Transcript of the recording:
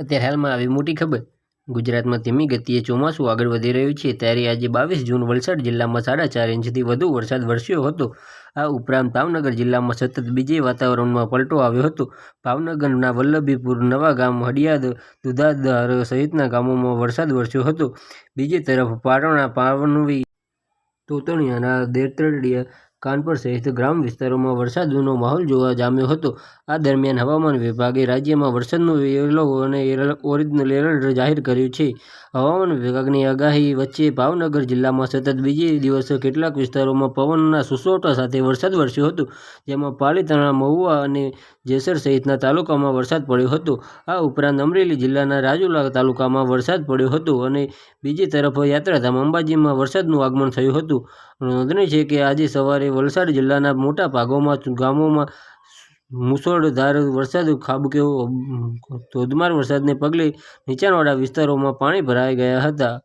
અત્યારે હાલમાં આવી મોટી ખબર. ગુજરાતમાં ધીમી ગતિએ ચોમાસું આગળ વધી રહ્યું છે, ત્યારે આજે બાવીસ જૂન વલસાડ જિલ્લામાં સાડા ચાર ઇંચથી વધુ વરસાદ વરસ્યો હતો. આ ઉપરાંત ભાવનગર જિલ્લામાં સતત બીજે વાતાવરણમાં પલટો આવ્યો હતો. ભાવનગરના વલ્લભીપુર નવાગામ હડિયાદ દુધાધાર સહિતના ગામોમાં વરસાદ વરસ્યો હતો. બીજી તરફ પાટણા પાવનવી, તોતણિયાના દેત્રડિયા કાનપર સહિત ગ્રામ વિસ્તારોમાં વરસાદનો માહોલ જોવા જામ્યો હતો. આ દરમિયાન હવામાન વિભાગે રાજ્યમાં વરસાદનું યલો અને ઓરેન્જ એલર્ટ જાહેર કર્યું છે. હવામાન વિભાગની આગાહી વચ્ચે ભાવનગર જિલ્લામાં સતત બીજે દિવસે કેટલાક વિસ્તારોમાં પવનના સુસોટા સાથે વરસાદ વરસ્યો હતો, જેમાં પાલીતાણા, મહુવા અને જેસર સહિતના તાલુકામાં વરસાદ પડ્યો હતો. આ ઉપરાંત અમરેલી જિલ્લાના રાજુલા તાલુકામાં વરસાદ પડ્યો હતો અને બીજી તરફ યાત્રાધામ અંબાજીમાં વરસાદનું આગમન થયું હતું. નોંધનીય છે કે આજે સવારે વલસાડ જિલ્લાના મોટા ભાગોમાં ગામોમાં મુસળધાર વરસાદ ખાબક્યો ધોધમાર વરસાદને પગલે નીચાણવાળા વિસ્તારોમાં પાણી ભરાઈ ગયા હતા.